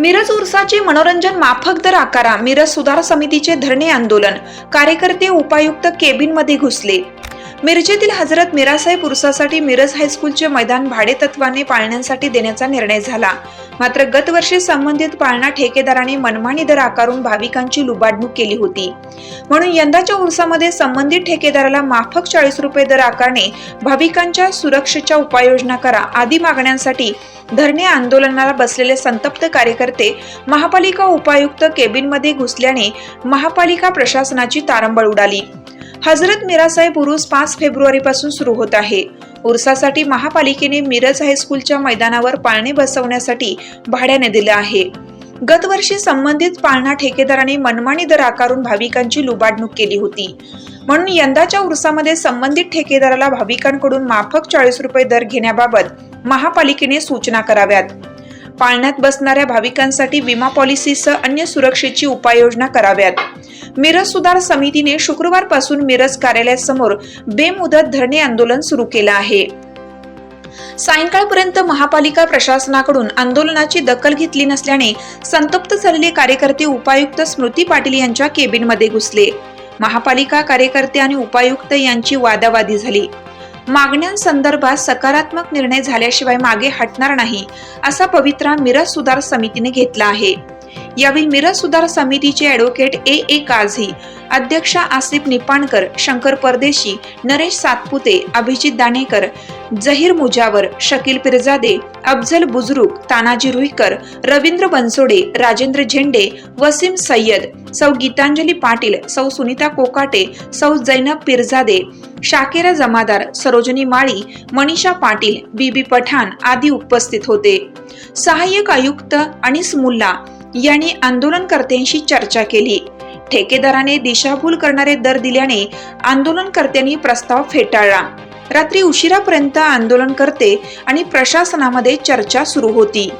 मिरज उर्साचे मनोरंजन माफक दर आकारा मिरज सुधार समितीचे धरणे आंदोलन. कार्यकर्ते उपायुक्त केबिनमध्ये घुसले. मिरजेतील हजरत मिरासाहेब उर्सासाठी मिरज हायस्कूलचे मैदान भाडेतत्वाने पाळण्यासाठी देण्याचा निर्णय झाला. मात्र गतवर्षी संबंधित पाळणा ठेकेदाराने मनमानी दर आकारून भाविकांची लुबाडणूक केली होती. म्हणून यंदाच्या उर्सामध्ये संबंधित ठेकेदाराला माफक चाळीस रुपये दर आकारणे भाविकांच्या सुरक्षेच्या उपाययोजना करा आदी मागण्यांसाठी धरणे आंदोलनाला बसलेले संतप्त कार्यकर्ते महापालिका उपायुक्त केबिनमध्ये घुसल्याने महापालिका प्रशासनाची तारंबळ उडाली. हजरत मिरासाहेब उरूस पाच फेब्रुवारीपासून सुरू होत आहे. उरसासाठी महापालिकेने मिरज हायस्कूलच्या मैदानावर पाळणे बसवण्यासाठी भाड्याने दिलं आहे. गतवर्षी संबंधित पाळणा ठेकेदाराने मनमानी दर आकारून भाविकांची लुबाडणूक केली होती. म्हणून यंदाच्या उर्सामध्ये संबंधित ठेकेदाराला भाविकांकडून माफक चाळीस रुपये दर घेण्याबाबत महापालिकेने सूचना कराव्यात. पाळण्यात बसणाऱ्या भाविकांसाठी विमा पॉलिसीसह अन्य सुरक्षेची उपाययोजना कराव्यात. मिरज सुधार समितीने शुक्रवारपासून मिरज कार्यालयासमोर बेमुदत धरणे आंदोलन सुरू केलं आहे. सायंकाळपर्यंत महापालिका प्रशासनाकडून आंदोलनाची दखल घेतली नसल्याने संतप्त झालेले कार्यकर्ते उपायुक्त स्मृती पाटील यांच्या केबिनमध्ये घुसले. महापालिका कार्यकर्ते आणि उपायुक्त यांची वादावादी झाली. मागण्यांसंदर्भात सकारात्मक निर्णय झाल्याशिवाय मागे हटणार नाही असा पवित्रा मिरज सुधार समितीने घेतला आहे. यावेळी मिरज सुधार समितीचे ॲडव्होकेट ए. ए. काझी अध्यक्ष आसिफ निपाणकर शंकर परदेशी नरेश सातपुते अभिजित दाणेकर जहीर मुजावर शकील पिरजादे अफजल बुजरुक तानाजी रुईकर रवींद्र बनसोडे राजेंद्र झेंडे वसीम सय्यद सौ गीतांजली पाटील सौ सुनीता कोकाटे सौ जैनब पिरजादे शाकेरा जमादार सरोजनी माळी मनीषा पाटील बीबी पठाण आदी उपस्थित होते. सहाय्यक आयुक्त अनिस मुल्ला यांनी आंदोलनकर्त्यांशी चर्चा केली. ठेकेदाराने दिशाभूल करणारे दर दिल्याने आंदोलनकर्त्यांनी प्रस्ताव फेटाळला. रात्री उशिरापर्यंत आंदोलनकर्ते आणि प्रशासनामध्ये चर्चा सुरू होती.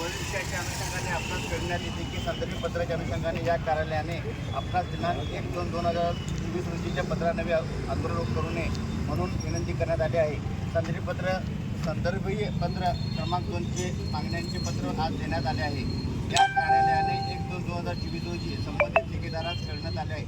वरिष्ठाच्या अनुषंगाने आपणास करण्यात येते की संदर्भ पत्राच्या अनुषंगाने या कार्यालयाने आपणास दिनांक एक दोन दोन हजार चोवीस रोजीच्या पत्रानवे आंदोलन करू नये म्हणून विनंती करण्यात आली आहे संदर्भ पत्र संदर्भीय पत्र क्रमांक दोनचे मागण्यांचे पत्र आज देण्यात आले आहे या कार्यालयाने एक दोन दोन हजार चोवीस रोजी संबंधित ठेकेदारास कळण्यात आले आहे.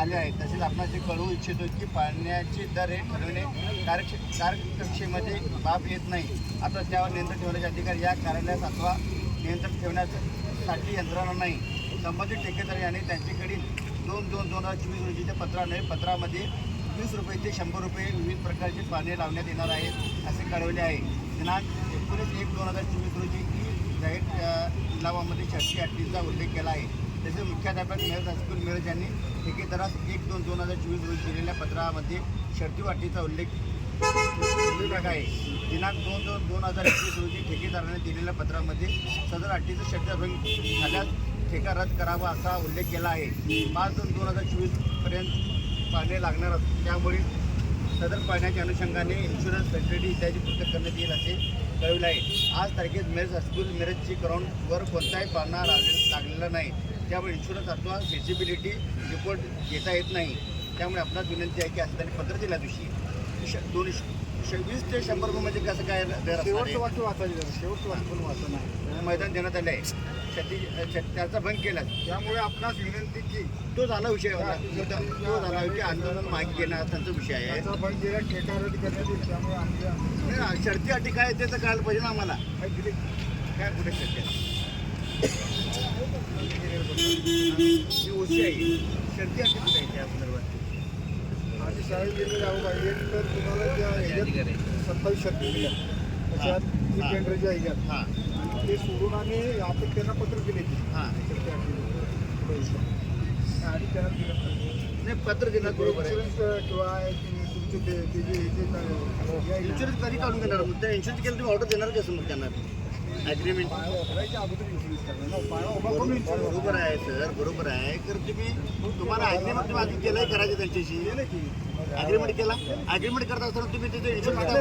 आले आहेत. तसेच आपणास हे कळवू इच्छितो की पाण्याचे दर हे ठरविणे कार्यक्ष कार्यकक्षेमध्ये बाब येत नाही. आता त्यावर नियंत्रण ठेवण्याचे अधिकार या कार्यालयास अथवा नियंत्रण ठेवण्यासाठी यंत्रणा नाही. संबंधित ठेकेदार यांनी त्यांच्याकडील दोन दोन दोन हजार चोवीस रोजीच्या पत्राने पत्रामध्ये वीस रुपये ते शंभर रुपये विविध प्रकारचे पाने लावण्यात येणार आहेत असे कळवले आहे. दिनांक एकोणीस एक दोन हजार चोवीस रोजी ही जाहीर अ, लिलावामध्ये शर्ती अटीचा उल्लेख केला आहे. तसेच मुख्याध्यापक मिरज हायस्कूल मिरज यांनी ठेकेदारास एक दोन दोन हजार चोवीस रोजी दिलेल्या पत्रामध्ये शर्ती वाटीचा उल्लेख उल्लेख आहे. दिनांक दोन दोन दोन हजार एकवीस रोजी ठेकेदाराने दिलेल्या पत्रामध्ये सदर अटीचं शर्तभंग झाल्यास ठेका रद्द करावा असा उल्लेख केला आहे. पाच दोन दोन हजार चोवीसपर्यंत पाणी लागणार असतो त्यामुळे सदर पाण्याच्या अनुषंगाने इन्शुरन्स फॅसिलिटी इत्यादी पूर्ण करण्यात येईल असे कळविले आहे. आज तारखेत मिरज हायस्कूल मिरजची ग्राउंडवर कोणताही पाळणा लागले लागलेला नाही. त्यामुळे इन्शुरन्स अथवा फेसिबिलिटी रिपोर्ट घेता येत नाही. त्यामुळे आपणास विनंती आहे की असं त्यांनी पत्र दिल्या दिवशी श- दोन श- वीस ते शंभर रुपये म्हणजे कसं काय? शेवटचं वाक्य वाचायचं शेवटचं वाक्य पण वाचन आहे मैदान देण्यात आले आहे शेत- त्याचा भंग केला त्यामुळे आपणास विनंती की तो झाला विषय होता. तो झाला विषय. आंदोलन मागे घेणं हा त्यांचा विषय आहे. त्याचा पण जे ठेका रद्द करण्यात येईल. त्यामुळे आमच्या नाही, शर्ती अटी काय आहे ते तर कळायला पाहिजे ना आम्हाला. काय कुठे शर्ती ही आहे. शर्ती संदर्भात. आधी शाळेत गेले जाऊ पाहिजे तर तुम्हाला त्या ह्याच्यात सत्तावीस शर्ती दिल्या. त्याच्यात ही. हां. केंद्राच्या ह्याच्यात. हां. आणि ते सोडून आणि आपण त्यांना पत्र दिले हां. आणि त्यांना दिलं. नाही पत्र बरोबर इन्शुरन्स किंवा तुमचे ते जे हे. हे इन्शुरन्स कधी काढून घेणार मग त्या इन्शुरन्स केलं तुम्ही ऑर्डर देणार कसं मग त्यांना? ॲग्रीमेंट बरोबर आहे सर बरोबर आहे. तर तुम्ही तुम्हाला ॲग्रीमेंट तुम्ही अजून केलंय करायचं त्यांच्याशी. ॲग्रीमेंट केला? ॲग्रीमेंट करत असताना तुम्ही तिथे इन्शुरन्स